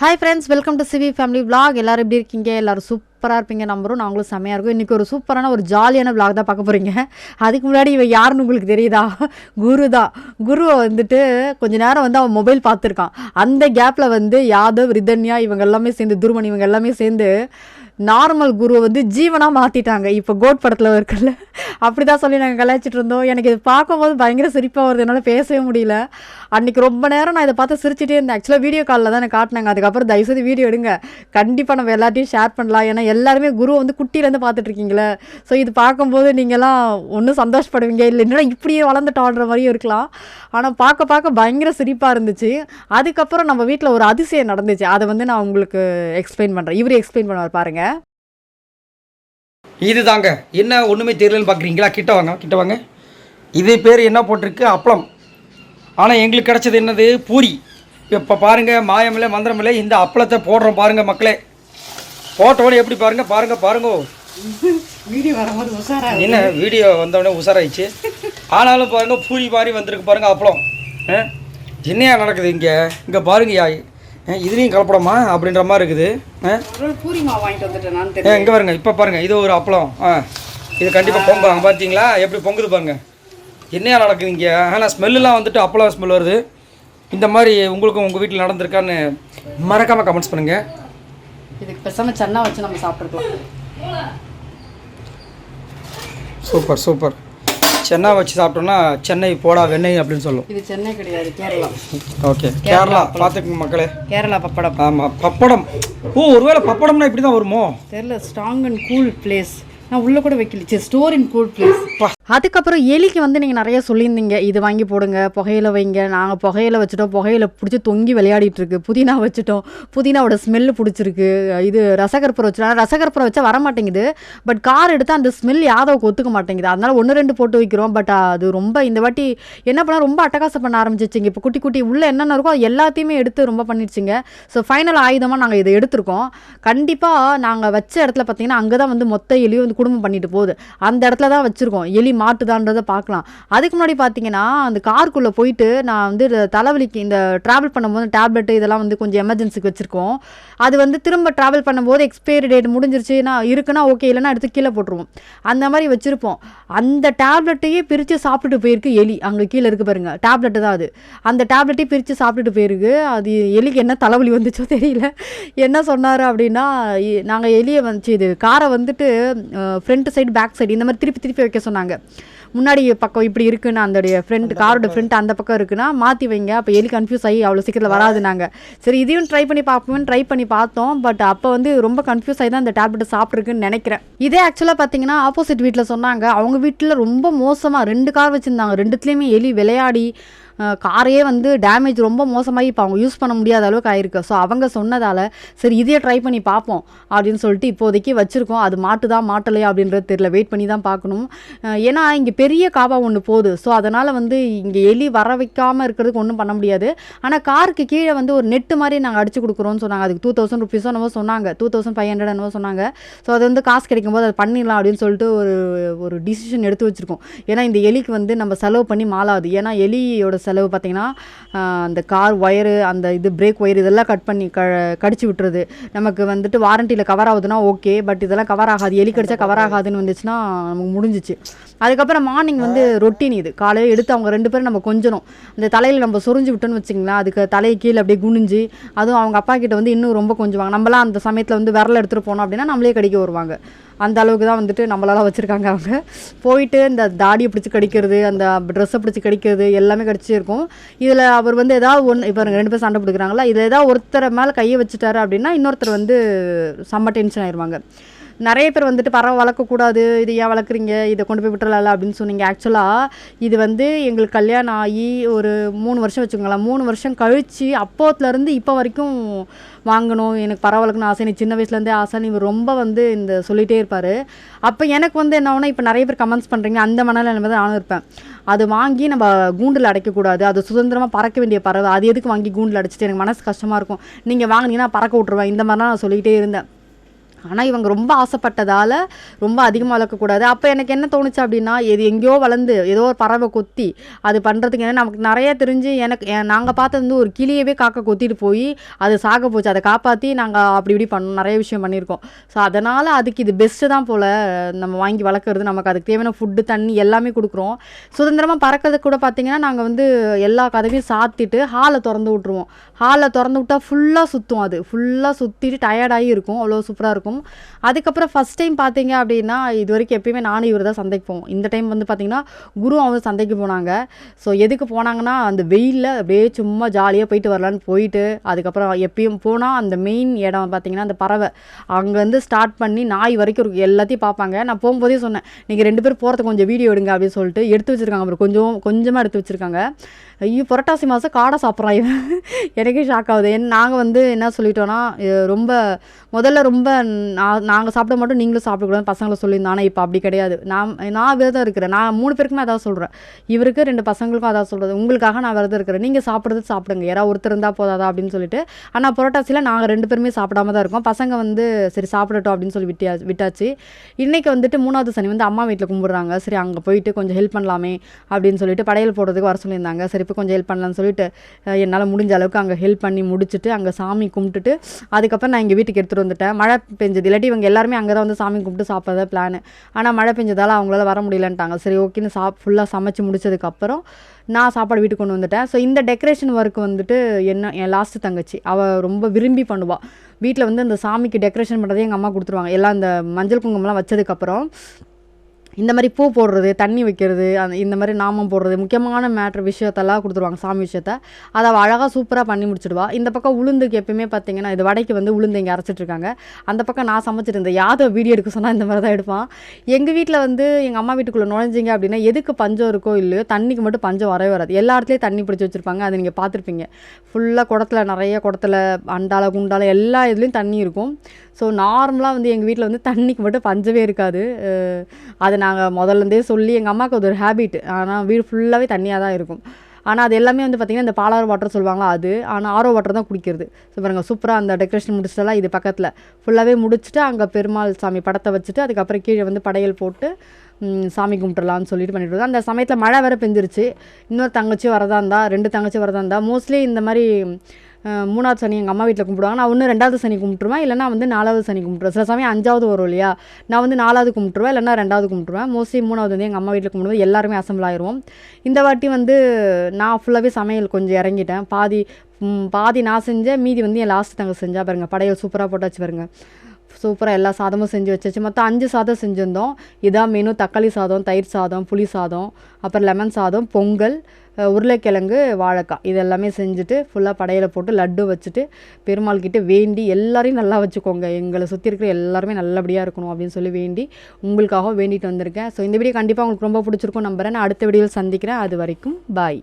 Hi friends welcome to C V family vlog எல்லோரும் எப்படி இருக்கீங்க? எல்லோரும் சூப்பராக இருப்பீங்க. நம்பரும் நாங்களும் செம்மையாக இருக்கும். இன்றைக்கி ஒரு சூப்பரான ஒரு ஜாலியான விளாக் தான் பார்க்க போகிறீங்க அதுக்கு முன்னாடி இவன் யாருன்னு உங்களுக்கு தெரியுதா? குரு தான். குருவை வந்துட்டு கொஞ்ச நேரம் வந்து அவன் மொபைல் பார்த்துருக்கான். அந்த கேப்பில் வந்து யாதவ் ரிதன்யா இவங்க எல்லாமே சேர்ந்து துருமணி இவங்க எல்லாமே சேர்ந்து நார்மல் குருவை வந்து ஜீவனாக மாற்றிட்டாங்க இப்போ கோட் படத்தில் இருக்குல்ல அப்படி தான் சொல்லி நாங்கள் கலாய்ச்சிட்டு இருந்தோம். எனக்கு இது பார்க்கும்போது பயங்கர சிரிப்பாக வருது. என்னால் பேசவே முடியல. அன்றைக்கி ரொம்ப நேரம் நான் இதை பார்த்து சிரிச்சிட்டே இருந்தேன். ஆக்சுவலாக வீடியோ காலில் தான் எனக்கு காட்டினாங்க. அதுக்கப்புறம் தயவுசெய்து வீடியோ எடுங்க. கண்டிப்பாக நம்ம எல்லாத்தையும் ஷேர் பண்ணலாம். ஏன்னா எல்லாருமே குரு வந்து குட்டியிலேருந்து பார்த்துட்ருக்கீங்களே ஸோ இது பார்க்கும்போது நீங்கள்லாம் ஒன்றும் சந்தோஷப்படுவீங்க. இல்லை என்னடா இப்படியே வளர்ந்துட்டோன்ற மாதிரியும் இருக்கலாம். ஆனால் பார்க்க பார்க்க பயங்கர சிரிப்பாக இருந்துச்சு. அதுக்கப்புறம் நம்ம வீட்டில் ஒரு அதிசயம் நடந்துச்சு. அதை வந்து நான் உங்களுக்கு எக்ஸ்பிளைன் பண்ணுறேன் இவரு எக்ஸ்பிளைன் பண்ணுவார் பாருங்கள் பாருங்க இதுதாங்க. என்ன ஒன்றுமே தெரியலன்னு பார்க்குறீங்களா கிட்ட வாங்க கிட்ட வாங்க. இது பேர் என்ன போட்டிருக்கு? அப்பளம். ஆனால் எங்களுக்கு கிடச்சது என்னது? பூரி. இப்போ பாருங்கள் மாயமில்லை மந்திரமில்லை இந்த அப்பளத்தை போடுறோம் பாருங்கள் மக்களே. போட்டோட எப்படி பாருங்கள் பாருங்கள் பாருங்க. வீடியோ வரும்போது உஷாரா என்ன வீடியோ வந்தோடனே உஷாராயிடுச்சு. ஆனாலும் பாருங்கள் பூரி மாதிரி வந்திருக்கு பாருங்கள் அப்பளம்? என்னையா நடக்குது இங்கே? இங்கே பாருங்கய்யா இதுலேயும் கலப்படமா அப்படின்ற மாதிரி இருக்குது. பூரி மாவு வாங்கிட்டு வந்துட்டேன் இங்கே பாருங்க இப்போ பாருங்க இது ஒரு அப்பளம். ஆ இது கண்டிப்பாக பொங்குவாங்க பார்த்தீங்களா எப்படி பொங்குது பாருங்க. என்னையா நடக்குது இங்கே? ஆனால் ஸ்மெல்லாம் வந்துட்டு அப்பளம் ஸ்மெல் வருது. இந்த மாதிரி உங்களுக்கும் உங்கள் வீட்டில் நடந்திருக்கான்னு மறக்காமல் கமெண்ட்ஸ் பண்ணுங்கள் இதுக்கு பேசாம சன்னா வச்சு நம்ம சாப்பிட்டுருக்கலாம் சூப்பர் சூப்பர். சென்னா வச்சு சாப்பிட்டோம்னா சென்னை போடா வெண்ணெய் அப்படின்னு சொல்லும் இது சென்னை கிடையாது கேரளா. ஓகே. கேரளா பார்த்துக்குங்க மக்களே. கேரளா பப்படம். ஆமாம் பப்படம். ஓ ஒருவேளை பப்படம்னா இப்படி தான் வருமோ? தெரியல ஸ்ட்ராங் அண்ட் கூல் பிளேஸ் நான் உள்ள கூட வைக்கல. ஸ்டோர் இன் கூல் பிளேஸ் அதுக்கப்புறம் எலிக்கு வந்து நீங்கள் நிறைய சொல்லியிருந்தீங்க. இது வாங்கி போடுங்க புகையில வைங்க. நாங்கள் புகையில வச்சுட்டோம். புகையில பிடிச்சி தொங்கி விளையாடிட்டுருக்கு புதினா வச்சுட்டோம். புதினாவோட ஸ்மெல்லு பிடிச்சிருக்கு. இது ரசகற்பூரம் வச்சுட்டோம் ஆனால் வச்சா வர மாட்டேங்குது பட் கார் எடுத்தால் அந்த ஸ்மெல் யாதவுக்கு ஒத்துக்க மாட்டேங்குது. அதனால ஒன்று ரெண்டு போட்டு வைக்கிறோம். பட் அது ரொம்ப இந்த வாட்டி என்ன பண்ணால் ரொம்ப அட்டகாசம் பண்ண ஆரம்பிச்சிச்சிங்க. இப்போ குட்டி குட்டி உள்ளே என்னென்ன இருக்கோ அது எல்லாத்தையுமே எடுத்து ரொம்ப பண்ணிடுச்சிங்க. ஸோ ஃபைனல் ஆயுதமாக நாங்கள் இதை எடுத்திருக்கோம். கண்டிப்பாக நாங்கள் வச்ச இடத்துல பார்த்தீங்கன்னா அங்கே தான் வந்து மொத்த எலியும் வந்து குடும்பம் பண்ணிட்டு போகுது. அந்த இடத்துல தான் வச்சுருக்கோம். எலி மாட்டுதான்றதை பார்க்கலாம். அதுக்கு முன்னாடி பார்த்தீங்கன்னா அந்த காருக்குள்ளே போயிட்டு நான் வந்து இந்த தலைவலிக்கு இந்த ட்ராவல் பண்ணும்போது டேப்லெட் இதெல்லாம் வந்து கொஞ்சம் எமர்ஜென்சிக்கு வச்சுருக்கோம். அது வந்து திரும்ப ட்ராவல் பண்ணும்போது எக்ஸ்பைரி டேட் முடிஞ்சிருச்சுன்னா இருக்குன்னா ஓகே இல்லைன்னா எடுத்து கீழே போட்டுருவோம். அந்த மாதிரி வச்சுருப்போம். அந்த டேப்லெட்டையே பிரித்து சாப்பிட்டுட்டு போயிருக்கு எலி. அங்கே கீழே இருக்குது பாருங்க டேப்லெட்டு தான் அது. அந்த டேப்லெட்டையும் பிரித்து சாப்பிட்டுட்டு போயிருக்கு. அது எலிக்கு என்ன தலைவலி வந்துச்சோ தெரியல. என்ன சொன்னார் அப்படின்னா நாங்கள் எலியை வந்துச்சு இது காரை வந்துட்டு ஃப்ரண்ட் சைடு பேக் சைடு இந்த மாதிரி திருப்பி திருப்பி வைக்க சொன்னாங்க. முன்னாடி பக்கம் இப்படி இருக்குன்னு அந்த ஃப்ரண்ட் காரோட ஃப்ரண்ட் அந்த பக்கம் இருக்குன்னா மாற்றி வைங்க. அப்போ எலி கன்ஃபியூஸ் ஆகி அவ்வளோ சீக்கிரத்தில் வராது நாங்கள் சரி இதையும் ட்ரை பண்ணி பார்ப்போம்னு ட்ரை பண்ணி பார்த்தோம். பட் அப்போ வந்து ரொம்ப கன்ஃபியூஸ் ஆகி தான் அந்த டேப்லெட் சாப்பிட்ருக்குன்னு நினைக்கிறேன். இதே ஆக்சுவலாக பார்த்தீங்கன்னா ஆப்போசிட் வீட்டில் சொன்னாங்க. அவங்க வீட்டில் ரொம்ப மோசமாக ரெண்டு கார் வச்சுருந்தாங்க. ரெண்டுத்துலேயுமே எலி விளையாடி காரையே வந்து டேமேஜ் ரொம்ப மோசமாகி இப்போ அவங்க யூஸ் பண்ண முடியாத அளவுக்கு ஆயிருக்கு. ஸோ அவங்க சொன்னதால் சரி இதையே ட்ரை பண்ணி பார்ப்போம் அப்படின்னு சொல்லிட்டு இப்போதைக்கு வச்சுருக்கோம். அது மாட்டுதா மாட்டலையா அப்படின்றது தெரியல. வெயிட் பண்ணி தான் பார்க்கணும் ஏன்னா இங்கே பெரிய காபா ஒன்று போகுது. ஸோ அதனால் வந்து இங்கே எலி வர வைக்காமல் இருக்கிறதுக்கு ஒன்றும் பண்ண முடியாது. ஆனால் காருக்கு கீழே வந்து ஒரு நெட்டு மாதிரி நாங்கள் அடிச்சு கொடுக்குறோம்னு சொன்னாங்க. அதுக்கு டூ தௌசண்ட் ருபீஸோ நம்ம சொன்னாங்க. டூ தௌசண்ட் ஃபைவ் ஹண்ட்ரட் என்னவோ சொன்னாங்க. ஸோ அது வந்து காசு கிடைக்கும் போது அதை பண்ணிடலாம் அப்படின்னு சொல்லிட்டு ஒரு ஒரு டிசிஷன் எடுத்து வச்சுருக்கோம். ஏன்னா இந்த எலிக்கு வந்து நம்ம செலவு பண்ணி மாலாது ஏன்னா எலியோட செலவு பார்த்திங்கன்னா அந்த கார் ஒயரு அந்த இது பிரேக் ஒயர் இதெல்லாம் கட் பண்ணி க கடிச்சு விட்டுறது நமக்கு வந்துட்டு வாரண்டியில் கவர் ஆகுதுன்னா ஓகே பட் இதெல்லாம் கவர் ஆகாது. எலி கடிச்சா கவர் ஆகாதுன்னு வந்துச்சுன்னா நமக்கு முடிஞ்சிச்சு. அதுக்கப்புறம் மார்னிங் வந்து ரொட்டீன் இது. காலையில் எடுத்து அவங்க ரெண்டு பேரும் நம்ம கொஞ்சணும். அந்த தலையில் நம்ம சொரிஞ்சு விட்டோன்னு வச்சிங்களேன் அதுக்கு தலையை கீழே அப்படியே குனிஞ்சு அதுவும் அவங்க அப்பா கிட்ட வந்து இன்னும் ரொம்ப கொஞ்சுவாங்க. நம்மளாம் அந்த சமயத்தில் வந்து விரல எடுத்துகிட்டு போனோம் அப்படின்னா நம்மளே கடிக்க வருவாங்க. அந்த அளவுக்கு தான் வந்துட்டு நம்மளால வச்சுருக்காங்க அவங்க. போயிட்டு இந்த தாடியை பிடிச்சி கடிக்கிறது அந்த ட்ரெஸ்ஸை பிடிச்சி கடிக்கிறது எல்லாமே கடிச்சு இருக்கும். இதில் அவர் வந்து ஏதாவது ஒன்று இப்போ ரெண்டு பேர் சண்டை பிடிக்கிறாங்களா இதில் ஏதாவது ஒருத்தரை மேலே கையை வச்சுட்டாரு அப்படின்னா இன்னொருத்தர் வந்து செம்ம டென்ஷன் ஆயிடுவாங்க நிறைய பேர் வந்துட்டு பறவை வளர்க்கக்கூடாது இது ஏன் வளர்க்குறீங்க? இதை கொண்டு போய் விட்டுறலாம்ல அப்படின்னு சொன்னீங்க. ஆக்சுவலாக இது வந்து எங்களுக்கு கல்யாணம் ஆகி ஒரு மூணு வருஷம் வச்சுக்கோங்களேன். மூணு வருஷம் கழித்து அப்போத்துலேருந்து இப்போ வரைக்கும் வாங்கணும். எனக்கு பறவை வளர்க்கணும் ஆசை. நீ சின்ன வயசுலேருந்தே ஆசைன்னு நீ ரொம்ப வந்து இந்த சொல்லிகிட்டே இருப்பார். அப்போ எனக்கு வந்து என்ன ஆகுனா இப்போ நிறைய பேர் கமெண்ட்ஸ் பண்ணுறீங்க அந்த மனநிலைமை தான் நானும் இருப்பேன். அது வாங்கி நம்ம கூண்டில் அடைக்கக்கூடாது. அது சுதந்திரமாக பறக்க வேண்டிய பறவை. அது எதுக்கு வாங்கி கூண்டில் அடைச்சிட்டு? எனக்கு மனசு கஷ்டமாக இருக்கும். நீங்கள் வாங்கினீங்கன்னா பறக்க விட்ருவேன் இந்த மாதிரிலாம் நான் சொல்லிகிட்டே இருந்தேன். ஆனால் இவங்க ரொம்ப ஆசைப்பட்டதால் ரொம்ப அதிகமாக வளர்க்கக்கூடாது. அப்போ எனக்கு என்ன தோணுச்சு அப்படின்னா இது எங்கேயோ வளர்ந்து ஏதோ ஒரு பறவை கொத்தி அது பண்ணுறதுக்கு என்ன நமக்கு நிறைய தெரிஞ்சு எனக்கு நாங்கள் பார்த்தது வந்து ஒரு கிளியவே காக்கா கொத்திட்டு போய் அது சாக போச்சு. அதை காப்பாற்றி நாங்கள் அப்படி இப்படி பண்ணோம் நிறைய விஷயம் பண்ணியிருக்கோம். ஸோ அதனால் அதுக்கு இது பெஸ்ட்டு தான் போல் நம்ம வாங்கி வளர்க்குறது. நமக்கு அதுக்கு தேவையான ஃபுட்டு தண்ணி எல்லாமே கொடுக்குறோம். சுதந்திரமாக பறக்கிறது கூட பார்த்திங்கன்னா நாங்கள் வந்து எல்லா கதவையும் சாத்திட்டு ஹாலை திறந்து விட்ருவோம் ஹாலை திறந்து விட்டால் ஃபுல்லாக சுற்றும் அது. ஃபுல்லாக சுற்றிட்டு டயர்டாகி இருக்கும். அவ்வளோ சூப்பராக இருக்கும். அதுக்கப்புறம் ஃபஸ்ட் டைம் பார்த்தீங்க அப்படின்னா இது வரைக்கும் எப்பயுமே நானும் இவர் தான் சந்தைக்கு போவோம். இந்த டைம் வந்து பார்த்தீங்கன்னா குரு அவங்க சந்தைக்கு போனாங்க. ஸோ எதுக்கு போனாங்கன்னா அந்த வெயிலில் அப்படியே சும்மா ஜாலியாக போயிட்டு வரலான்னு போயிட்டு அதுக்கப்புறம் எப்பயும் போனால் அந்த மெயின் இடம் பார்த்தீங்கன்னா அந்த பறவை. அங்கேருந்து ஸ்டார்ட் பண்ணி நாய் வரைக்கும் இருக்கும் எல்லாத்தையும் பார்ப்பாங்க. நான் போகும்போதே சொன்னேன் நீங்கள் ரெண்டு பேரும் போகிறதுக்கு கொஞ்சம் வீடியோ எடுங்க அப்படின்னு சொல்லிட்டு எடுத்து வச்சிருக்காங்க அப்புறம் கொஞ்சம் கொஞ்சமாக எடுத்து வச்சிருக்காங்க. ஐயோ புரட்டாசி மாதம் காடை சாப்பிட்றான் இவன். எனக்கே ஷாக் ஆகுது. ஏன் நாங்கள் வந்து என்ன சொல்லிட்டோன்னா ரொம்ப முதல்ல ரொம்ப நான் நாங்கள் சாப்பிட மாட்டோம் நீங்களும் சாப்பிடக்கூடாது பசங்களை சொல்லியிருந்தோம் ஆனால் இப்போ அப்படி கிடையாது. நான் நான் விரதம் இருக்கிறேன். நான் மூணு பேருக்குமே அதான் சொல்கிறேன் இவருக்கு ரெண்டு பசங்களுக்கும் அதான் சொல்கிறது உங்களுக்காக நான் விரதம் இருக்கிறேன். நீங்கள் சாப்பிட்றது சாப்பிடுங்க. யாராவது ஒருத்தர் இருந்தால் போதாதா அப்படின்னு சொல்லிட்டு. ஆனால் புரோட்டாசியில் நாங்கள் ரெண்டு பேருமே சாப்பிடாம தான் இருக்கோம். பசங்க வந்து சரி சாப்பிடட்டும் அப்படின்னு சொல்லி விட்டியா விட்டாச்சு. இன்றைக்கி வந்துட்டு மூணாவது சனி வந்து அம்மா வீட்டில் கும்பிட்றாங்க. சரி அங்கே போயிட்டு கொஞ்சம் ஹெல்ப் பண்ணலாமே அப்படின்னு சொல்லிட்டு படையல் போடுறதுக்கு வர சொல்லியிருந்தாங்க. சரி இப்போ கொஞ்சம் ஹெல்ப் பண்ணலாம்னு சொல்லிட்டு என்னால் முடிஞ்ச அளவுக்கு அங்கே ஹெல்ப் பண்ணி முடிச்சுட்டு அங்கே சாமி கும்பிட்டுட்டு அதுக்கப்புறம் நான் இங்கே வீட்டுக்கு எடுத்துகிட்டு வந்துட்டேன். மழை பெஞ்சது. இல்லாட்டி இவங்க எல்லாருமே அங்கே தான் வந்து சாமி கும்பிட்டு சாப்பிட்றத பிளான் ஆனால் மழை பெஞ்சதால் அவங்களால வர முடியலன்ட்டாங்க. சரி ஓகேன்னு சாப் ஃபுல்லாக சமைச்சு முடிச்சதுக்கப்புறம் நான் சாப்பாடு வீட்டுக்கு கொண்டு வந்துட்டேன். ஸோ இந்த டெக்கரேஷன் ஒர்க் வந்துட்டு என்ன என் லாஸ்ட்டு தங்கச்சி. அவள் ரொம்ப விரும்பி பண்ணுவாள் வீட்டில் வந்து அந்த சாமிக்கு டெக்கரேஷன் பண்ணுறதே எங்கள் அம்மா கொடுத்துருவாங்க. எல்லாம் இந்த மஞ்சள் குங்குமம்லாம் வச்சதுக்கப்புறம் இந்த மாதிரி பூ போடுறது தண்ணி வைக்கிறது அந்த இந்த மாதிரி நாமம் போடுறது முக்கியமான மேட்ரு விஷயத்தெல்லாம் கொடுத்துருவாங்க சாமி விஷயத்த. அதை அவள் அழகாக சூப்பராக பண்ணி முடிச்சிடுவா. இந்த பக்கம் உளுந்துக்கு எப்பயுமே பார்த்தீங்கன்னா இது வடைக்கு வந்து உளுந்து இங்கே அரைச்சிட்ருக்காங்க அந்த பக்கம் நான் சமைச்சிட்டு இருந்தேன் வீடியோ எடுக்க சொன்னால் இந்த மாதிரி தான் எடுப்பான். எங்கள் வீட்டில் வந்து எங்கள் அம்மா வீட்டுக்குள்ளே நுழைஞ்சிங்க அப்படின்னா எதுக்கு பஞ்சம் இருக்கோ இல்லையோ தண்ணிக்கு மட்டும் பஞ்சம் வரவே வராது. எல்லா இடத்துலையும் தண்ணி பிடிச்சி வச்சுருப்பாங்க. அதை நீங்கள் பார்த்துருப்பீங்க. ஃபுல்லாக குடத்துல நிறைய குடத்துல அண்டால குண்டால எல்லா இதுலேயும் தண்ணி இருக்கும். ஸோ நார்மலாக வந்து எங்கள் வீட்டில் வந்து தண்ணிக்கு மட்டும் பஞ்சவே இருக்காது. அதை நாங்கள் முதல்லேருந்தே சொல்லி எங்கள் அம்மாவுக்கு அது ஒரு ஹேபிட் ஆனால் வீடு ஃபுல்லாகவே தண்ணியாக தான் இருக்கும். ஆனால் அது எல்லாமே வந்து பார்த்திங்கன்னா இந்த பாலாறு வாட்டர் சொல்லுவாங்களா அது. ஆனால் ஆரோ வாட்டர் தான் குடிக்கிறது. ஸோ பாருங்க சூப்பராக அந்த டெக்கரேஷன் முடிச்சிட்டலாம் இது பக்கத்தில். ஃபுல்லாகவே முடிச்சுட்டு அங்கே பெருமாள் சாமி படத்தை வச்சுட்டு அதுக்கப்புறம் கீழே வந்து படையல் போட்டு சாமி கும்பிட்டுலான்னு சொல்லிட்டு பண்ணிட்டு இருக்கோம். அந்த சமயத்தில் மழை வேறு பெஞ்சிருச்சு. இன்னொரு தங்கச்சி வரதா இருந்தால் ரெண்டு தங்கச்சி வரதா இருந்தால் மோஸ்ட்லி இந்த மாதிரி மூணாவது சனி எங்கள் அம்மா வீட்டில் கும்பிடுவாங்க. நான் ஒன்று ரெண்டாவது சனி கும்பிட்டுருவேன். இல்லைனா வந்து நாலாவது சனி கும்பிட்டுருவேன். சில சமயம் அஞ்சாவது வரும் இல்லையா? நான் வந்து நாலாவது கும்பிட்டுருவேன். இல்லைனா ரெண்டாவது கும்பிட்டுருவேன். மோஸ்ட்லி மூணாவது வந்து எங்கள் அம்மா வீட்டில் கும்பிடுவோம் எல்லாருமே அசம்பிள் ஆயிடுவோம் இந்த வாட்டி வந்து நான் ஃபுல்லாகவே சமையல் கொஞ்சம் இறங்கிட்டேன். பாதி பாதி நான் செஞ்சேன். மீதி வந்து என் லாஸ்ட் தங்க செஞ்சா பாருங்கள் படையல் சூப்பராக போட்டாச்சு பாருங்கள் சூப்பராக எல்லா சாதமும் செஞ்சு வச்சாச்சு. மொத்தம் அஞ்சு சாதம் செஞ்சுருந்தோம். இதான் மெனு தக்காளி சாதம் தயிர் சாதம் புளி சாதம் அப்புறம் லெமன் சாதம் பொங்கல் உருளைக்கிழங்கு வாழைக்காய். இது எல்லாமே செஞ்சுட்டு ஃபுல்லாக படையில் போட்டு லட்டு வச்சுட்டு பெருமாள் கிட்டே வேண்டி எல்லாரையும் நல்லா வச்சுக்கோங்க. எங்களை சுற்றி இருக்கிற எல்லாருமே நல்லபடியாக இருக்கணும் அப்படின்னு சொல்லி வேண்டி உங்களுக்காக வேண்டிட்டு வந்திருக்கேன். ஸோ இந்த வீடியோ கண்டிப்பாக உங்களுக்கு ரொம்ப பிடிச்சிருக்கும் நம்புகிறேன் நான் அடுத்த வீடியோவில் சந்திக்கிறேன். அது வரைக்கும் பாய்